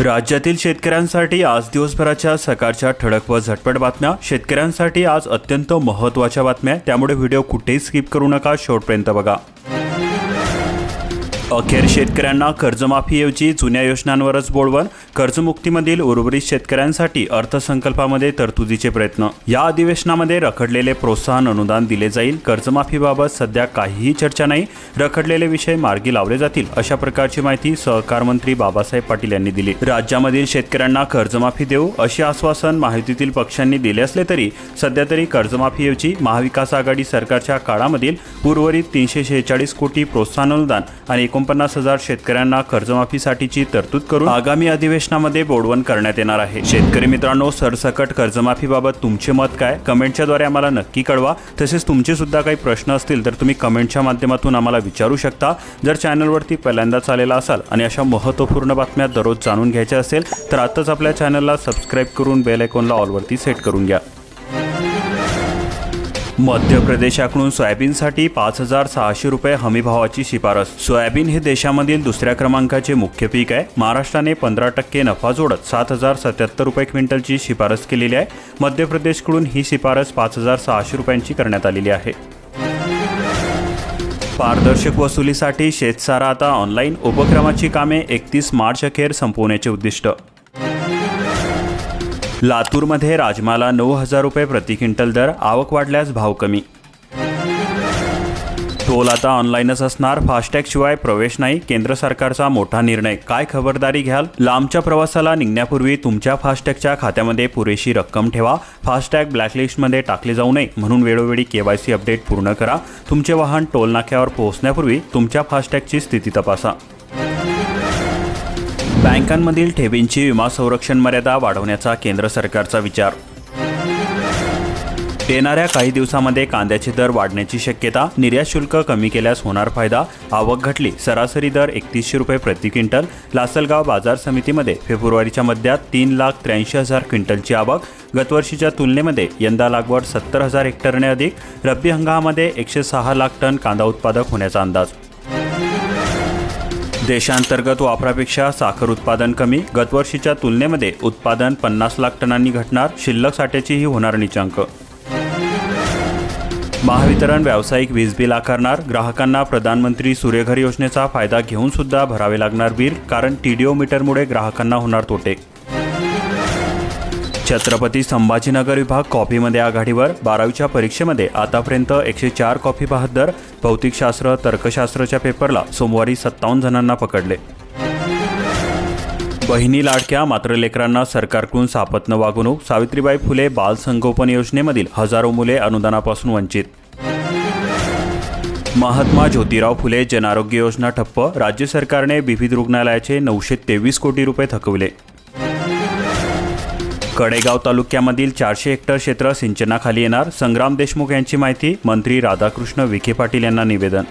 राज्यातील शेतकऱ्यांसाठी आज दिवसभराच्या सकाळच्या ठळक व झटपट बातम्या. शेतकऱ्यांसाठी आज अत्यंत महत्त्वाच्या बातम्या त्यामुळे व्हिडिओ कुठेही स्किप करू नका. शेवटपर्यंत बघा. अखेर शेतकऱ्यांना कर्जमाफीऐवजी जुन्या योजनांवरच बोलवण. कर्जमुक्तीमधील उर्वरित शेतकऱ्यांसाठी अर्थसंकल्पामध्ये तरतुदीचे प्रयत्न. या अधिवेशनामध्ये रखडलेले प्रोत्साहन अनुदान दिले जाईल. कर्जमाफीबाबत सध्या काहीही चर्चा नाही. रखडलेले विषय मार्गी लावले जातील अशा प्रकारची माहिती सहकार मंत्री बाबासाहेब पाटील यांनी दिली. राज्यामधील शेतकऱ्यांना कर्जमाफी देऊ असे आश्वासन माहितीतील पक्षांनी दिले असले तरी सध्या तरी कर्जमाफीऐवजी महाविकास आघाडी सरकारच्या काळामधील उर्वरित तीनशे शेहेचाळीस कोटी प्रोत्साहन अनुदान आणि एकोणपन्नास हजार शेतकऱ्यांना कर्जमाफीसाठीची तरतूद करून आगामी अधिवेशनामध्ये बोडवण करण्यात येणार आहे. शेतकरी मित्रांनो सरसकट कर्जमाफीबाबत तुमचे मत काय? कमेंटच्या द्वारे आम्हाला नक्की कळवा. तसेच तुमचे सुद्धा काही प्रश्न असतील तर तुम्ही कमेंटच्या माध्यमातून आम्हाला विचारू शकता. जर चॅनलवरती पहिल्यांदाच आलेला असाल आणि अशा महत्त्वपूर्ण बातम्या दररोज जाणून घ्यायच्या असेल तर आताच आपल्या चॅनलला सबस्क्राईब करून बेल आयकॉनला ऑलवरती सेट करून घ्या. मध्य प्रदेशाकडून सोयाबीनसाठी पाच हजार सहाशे रुपये हमीभावाची शिफारस. सोयाबीन हे देशामधील दुसऱ्या क्रमांकाचे मुख्य पीक आहे. महाराष्ट्राने पंधरा टक्के नफा जोडत सात हजार सत्याहत्तर रुपये क्विंटलची शिफारस केलेली आहे. मध्य प्रदेशकडून ही शिफारस पाच हजार सहाशे रुपयांची करण्यात आलेली आहे. पारदर्शक वसुलीसाठी शेतसारा आता ऑनलाईन. उपक्रमाची कामे एकतीस मार्च अखेर संपवण्याचे उद्दिष्ट. लातूरमध्ये राजमाला नऊ हजार रुपये प्रति क्विंटल दर आवक वाढल्यास भाव कमी. टोल आता ऑनलाईनच असणार. फास्टॅग शिवाय प्रवेश नाही केंद्र सरकारचा मोठा निर्णय. काय खबरदारी घ्याल? लांबच्या प्रवासाला निघण्यापूर्वी तुमच्या फास्टॅगच्या खात्यामध्ये पुरेशी रक्कम ठेवा. फास्टॅग ब्लॅकलिस्टमध्ये टाकले जाऊ नये म्हणून वेळोवेळी केवायसी अपडेट पूर्ण करा. तुमचे वाहन टोल नाक्यावर पोहोचण्यापूर्वी तुमच्या फास्टॅगची स्थिती तपासा. बँकांमधील ठेवींची विमा संरक्षण मर्यादा वाढवण्याचा केंद्र सरकारचा विचार. येणाऱ्या काही दिवसामध्ये कांद्याचे दर वाढण्याची शक्यता निर्यात शुल्क कमी केल्यास होणार फायदा आवक घटली सरासरी दर एकतीसशे रुपये प्रति क्विंटल लासलगाव बाजार समितीमध्ये फेब्रुवारीच्या मध्यात तीन लाख त्र्याऐंशी हजार क्विंटलची आवक गतवर्षीच्या तुलनेमध्ये यंदा लागवड सत्तर हजार हेक्टरने अधिक रब्बी हंगामामध्ये एकशे सहा लाख टन कांदा उत्पादक होण्याचा अंदाज. देशांतर्गत वापरापेक्षा साखर उत्पादन कमी गतवर्षीच्या तुलनेमध्ये उत्पादन पन्नास लाख टनांनी घटणार शिल्लक साठ्याचीही होणार निचांक. महावितरण व्यावसायिक वीज बिल आकारणार ग्राहकांना प्रधानमंत्री सूर्यघर योजनेचा फायदा घेऊन सुद्धा भरावे लागणार बिल कारण टीडीओ मीटरमुळे ग्राहकांना होणार तोटे. छत्रपती संभाजीनगर विभाग कॉफीमध्ये आघाडीवर बारावीच्या परीक्षेमध्ये आतापर्यंत एकशे चार कॉफी बहात्तर भौतिकशास्त्र तर्कशास्त्रच्या पेपरला सोमवारी सत्तावन्न जणांना पकडले. बहिणी लाडक्या मात्र लेकरांना सरकारकडून सापत्न वागणूक सावित्रीबाई फुले बाल संगोपन योजनेमधील हजारो मुले अनुदानापासून वंचित. महात्मा ज्योतिराव फुले जनारोग्य योजना ठप्प राज्य सरकारने विविध रुग्णालयाचे नऊशे तेवीस कोटी रुपये थकवले. कडेगाव तालुक्यामधील चारशे हेक्टर क्षेत्र सिंचनाखाली येणार. संग्राम देशमुख यांची माहिती मंत्री राधाकृष्ण विखे पाटील यांना निवेदन.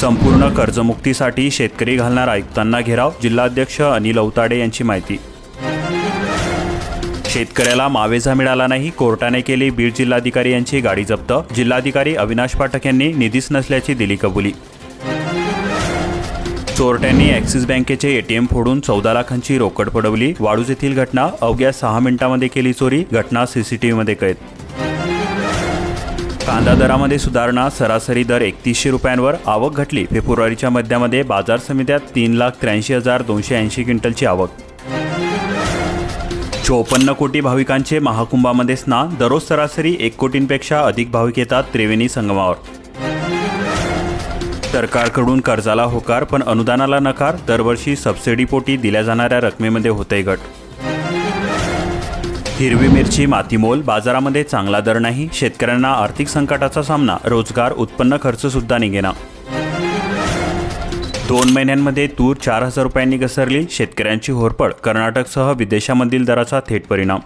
संपूर्ण कर्जमुक्तीसाठी शेतकरी घालणार आयुक्तांना घेराव जिल्हाध्यक्ष अनिल औताडे यांची माहिती. शेतकऱ्याला मावेजा मिळाला नाही कोर्टाने केली बीड जिल्हाधिकारी यांची गाडी जप्त. जिल्हाधिकारी अविनाश पाठक यांनी निधीच नसल्याची दिली कबुली. चोरट्यांनी ॲक्सिस बँकेचे एटीएम फोडून चौदा लाखांची रोकड पडवली. वाळूज येथील घटना अवघ्या सहा मिनिटांमध्ये केली चोरी. घटना सीसीटीव्हीमध्ये कैद. कांदा दरामध्ये सुधारणा सरासरी दर एकतीसशे रुपयांवर आवक घटली. फेब्रुवारीच्या मध्यामध्ये बाजार समित्यात तीन लाख त्र्याऐंशी हजार दोनशे ऐंशी क्विंटलची आवक. चोपन्न कोटी भाविकांचे महाकुंभामध्ये स्नान. दररोज सरासरी एक कोटींपेक्षा अधिक भाविक येतात त्रिवेणी संगमावर. सरकारकडून कर्जाला होकार पण अनुदानाला नकार दरवर्षी सबसिडीपोटी दिल्या जाणाऱ्या रकमेमध्ये होते घट. हिरवी मिरची मातीमोल बाजारामध्ये चांगला दर नाही शेतकऱ्यांना आर्थिक संकटाचा सामना रोजगार उत्पन्न खर्च सुद्धा निघेना. दोन महिन्यांमध्ये तूर चार हजार रुपयांनी घसरली शेतकऱ्यांची होरपड कर्नाटकसह विदेशामधील दराचा थेट परिणाम.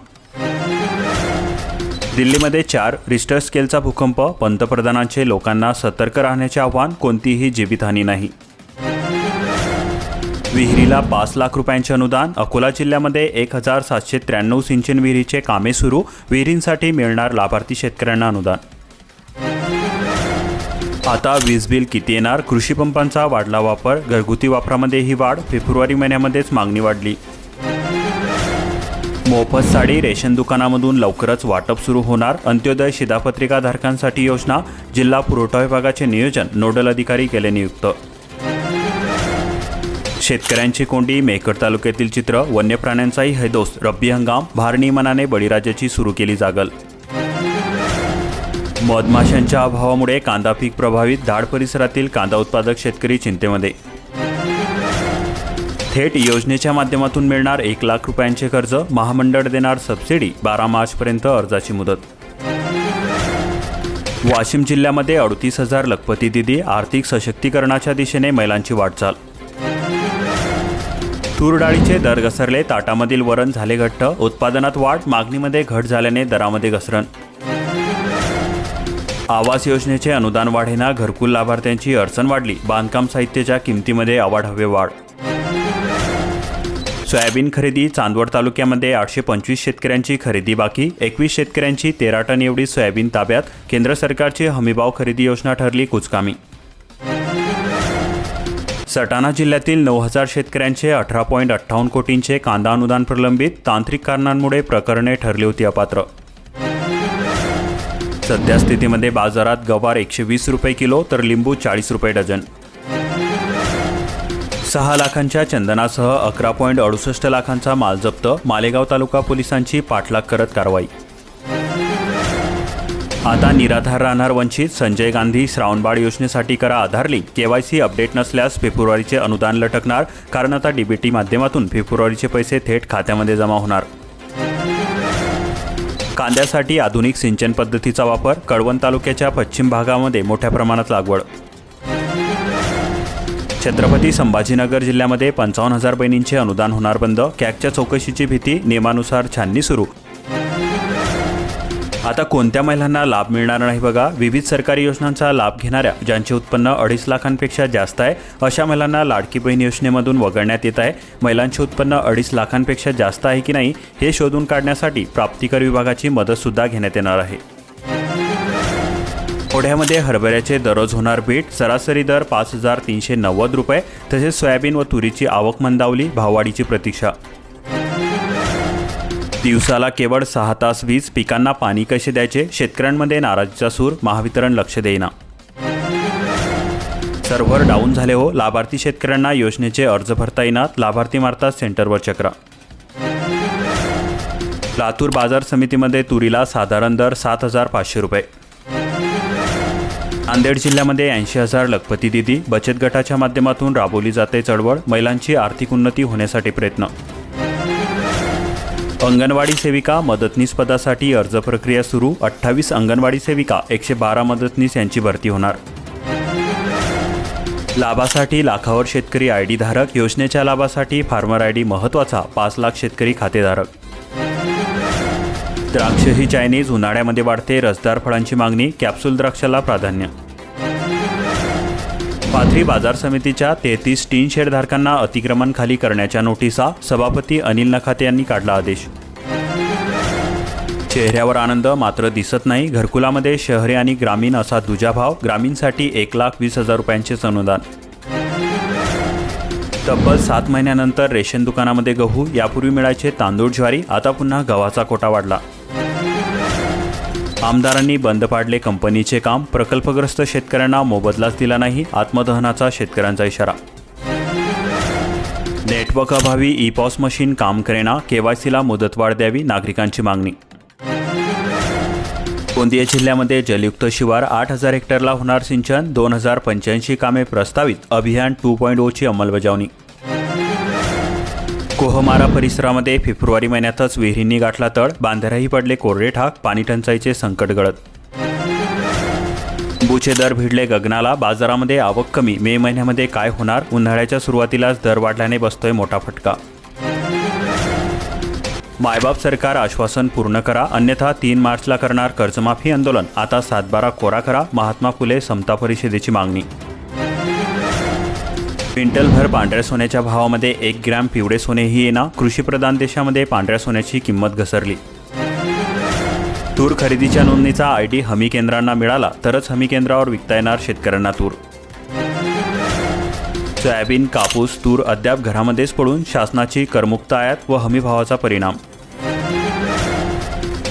दिल्लीमध्ये चार रिस्टर स्केलचा भूकंप पंतप्रधानांचे लोकांना सतर्क राहण्याचे आव्हान कोणतीही जीवितहानी नाही. विहिरीला पाच लाख रुपयांचे अनुदान अकोला जिल्ह्यामध्ये एक हजार सातशे त्र्याण्णव सिंचन विहिरीचे कामे सुरू विहिरींसाठी मिळणार लाभार्थी शेतकऱ्यांना अनुदान. आता वीज बिल किती येणार? कृषीपंपांचा वाढला वापर घरगुती वापरामध्ये ही वाढ फेब्रुवारी महिन्यामध्येच मागणी वाढली. मोफत साडी रेशन दुकानामधून लवकरच वाटप सुरू होणार. अंत्योदय शिधापत्रिका धारकांसाठी योजना जिल्हा पुरवठा विभागाचे नियोजन नोडल अधिकारी केले नियुक्त. शेतकऱ्यांची कोंडी मेकर तालुक्यातील चित्र वन्य प्राण्यांचाही हैदोस रब्बी हंगाम भारनियमनाने बळीराजाची सुरू केली जागल. मधमाशांच्या अभावामुळे कांदा पीक प्रभावित धाड परिसरातील कांदा उत्पादक शेतकरी चिंतेमध्ये. थेट योजनेच्या माध्यमातून मिळणार एक लाख रुपयांचे कर्ज महामंडळ देणार सबसिडी बारा मार्चपर्यंत अर्जाची मुदत. वाशिम जिल्ह्यामध्ये अडतीस हजार लखपती दिदी आर्थिक सशक्तीकरणाच्या दिशेने महिलांची वाटचाल. तूर डाळीचे दर घसरले ताटामधील वरण झाले घट्ट उत्पादनात वाढ मागणीमध्ये घट झाल्याने दरामध्ये घसरण. आवास योजनेचे अनुदान वाढेना घरकुल लाभार्थ्यांची अडचण वाढली बांधकाम साहित्याच्या किमतीमध्ये अवाढव्य वाढ. सोयाबीन खरेदी चांदवड तालुक्यामध्ये आठशे पंचवीस शेतकऱ्यांची खरेदी बाकी एकवीस शेतकऱ्यांची तेरा टन एवढी सोयाबीन ताब्यात केंद्र सरकारची हमीभाव खरेदी योजना ठरली कुचकामी. सटाणा जिल्ह्यातील नऊ हजार शेतकऱ्यांचे अठरा पॉईंट अठ्ठावन्न कोटींचे कांदा अनुदान प्रलंबित तांत्रिक कारणांमुळे प्रकरणे ठरली होती अपात्र. सध्या स्थितीमध्ये बाजारात गवार एकशे वीस रुपये किलो तर लिंबू चाळीस रुपये डझन. सहा लाखांच्या चंदनासह अकरा पॉईंट अडुसष्ट लाखांचा माल जप्त मालेगाव तालुका पोलिसांची पाठलाग करत कारवाई. आता निराधार राहणार वंचित संजय गांधी श्रावणबाळ योजनेसाठी करा आधार लिंक केवायसी अपडेट नसल्यास फेब्रुवारीचे अनुदान लटकणार कारण आता डीबीटी माध्यमातून फेब्रुवारीचे पैसे थेट खात्यामध्ये जमा होणार. कांद्यासाठी आधुनिक सिंचन पद्धतीचा वापर कळवण तालुक्याच्या पश्चिम भागामध्ये मोठ्या प्रमाणात लागवड. छत्रपती संभाजीनगर जिल्ह्यामध्ये पंचावन्न हजार बहिणींचे अनुदान होणार बंद. कॅगच्या चौकशीची भीती नियमानुसार छाननी सुरू. आता कोणत्या महिलांना लाभ मिळणार नाही बघा. विविध सरकारी योजनांचा लाभ घेणाऱ्या ज्यांचे उत्पन्न अडीच लाखांपेक्षा जास्त आहे अशा महिलांना लाडकी बहीण योजनेमधून वगळण्यात येत आहे. महिलांचे उत्पन्न अडीच लाखांपेक्षा जास्त आहे की नाही हे शोधून काढण्यासाठी प्राप्तिकर विभागाची मदतसुद्धा घेण्यात येणार आहे. ओढ्यामध्ये हरभऱ्याचे दररोज होणार भेट सरासरी दर पाच हजार तीनशे नव्वद रुपये तसेच सोयाबीन व तुरीची आवक मंदावली भाववाढीची प्रतीक्षा. दिवसाला केवळ सहा तास वीज पिकांना पाणी कसे द्यायचे? शेतकऱ्यांमध्ये नाराजीचा सूर महावितरण लक्ष देईना. सर्व्हर डाऊन झाले हो लाभार्थी शेतकऱ्यांना योजनेचे अर्ज भरता येणार लाभार्थी मारतात सेंटरवर चक्रा. लातूर बाजार समितीमध्ये तुरीला साधारण दर सात हजार पाचशे रुपये. नांदेड जिल्ह्यामध्ये ऐंशी हजार लखपती दिदी बचत गटाच्या माध्यमातून राबवली जाते चळवळ महिलांची आर्थिक उन्नती होण्यासाठी प्रयत्न. अंगणवाडी सेविका मदतनीस पदासाठी अर्ज प्रक्रिया सुरू अठ्ठावीस अंगणवाडी सेविका एकशे बारा मदतनीस यांची भरती होणार. लाभासाठी लाखावर शेतकरी आय डी धारक योजनेच्या लाभासाठी फार्मर आय डी महत्त्वाचा पाच लाख शेतकरी खातेधारक. द्राक्ष ही चायनीज उन्हाळ्यामध्ये वाढते रसदार फळांची मागणी कॅप्सूल द्राक्षाला प्राधान्य. पाथरी बाजार समितीच्या तेहतीस टीन शेडधारकांना अतिक्रमण खाली करण्याच्या नोटिसा सभापती अनिल नखाते यांनी काढला आदेश. चेहऱ्यावर आनंद मात्र दिसत नाही. घरकुलामध्ये शहरी आणि ग्रामीण असा दुजाभाव ग्रामीणसाठी एक लाख वीस हजार रुपयांचेच अनुदान. तब्बल सात महिन्यानंतर रेशन दुकानामध्ये गहू यापूर्वी मिळायचे तांदूळ ज्वारी आता पुन्हा गव्हाचा कोटा वाढला. आमदारांनी बंद पाडले कंपनीचे काम प्रकल्पग्रस्त शेतकऱ्यांना मोबदलाच दिला नाही आत्मदहनाचा शेतकऱ्यांचा इशारा. नेटवर्क अभावी ई पॉस मशीन काम करेना केवायसीला मुदतवाढ द्यावी नागरिकांची मागणी. गोंदिया जिल्ह्यामध्ये जलयुक्त शिवार आठ हजार हेक्टरला होणार सिंचन दोन हजार पंच्याऐंशी कामे प्रस्तावित अभियान टू पॉईंट ओची अंमलबजावणी. कोहमारा परिसरामध्ये फेब्रुवारी महिन्यातच विहिरींनी गाठला तळ बांधाऱ्याही पडले कोरडे ठाक पाणी टंचाईचे संकट गळत. बुचे दर भिडले गगनाला बाजारामध्ये आवक कमी मे महिन्यामध्ये काय होणार? उन्हाळ्याच्या सुरुवातीलाच दर वाढल्याने बसतोय मोठा फटका. मायबाप सरकार आश्वासन पूर्ण करा अन्यथा तीन मार्चला करणार कर्जमाफी आंदोलन. आता सातबारा कोरा करा महात्मा फुले समता परिषदेची मागणी. क्विंटलभर पांढऱ्या सोन्याच्या भावामध्ये एक ग्रॅम पिवळे सोनेही येणार कृषीप्रधान देशामध्ये पांढऱ्या सोन्याची किंमत घसरली. तूर खरेदीच्या नोंदणीचा आय डी हमी केंद्रांना मिळाला तरच हमी केंद्रावर विकता येणार शेतकऱ्यांना तूर. सोयाबीन कापूस तूर अद्याप घरामध्येच पडून शासनाची करमुक्त आयात व हमीभावाचा परिणाम.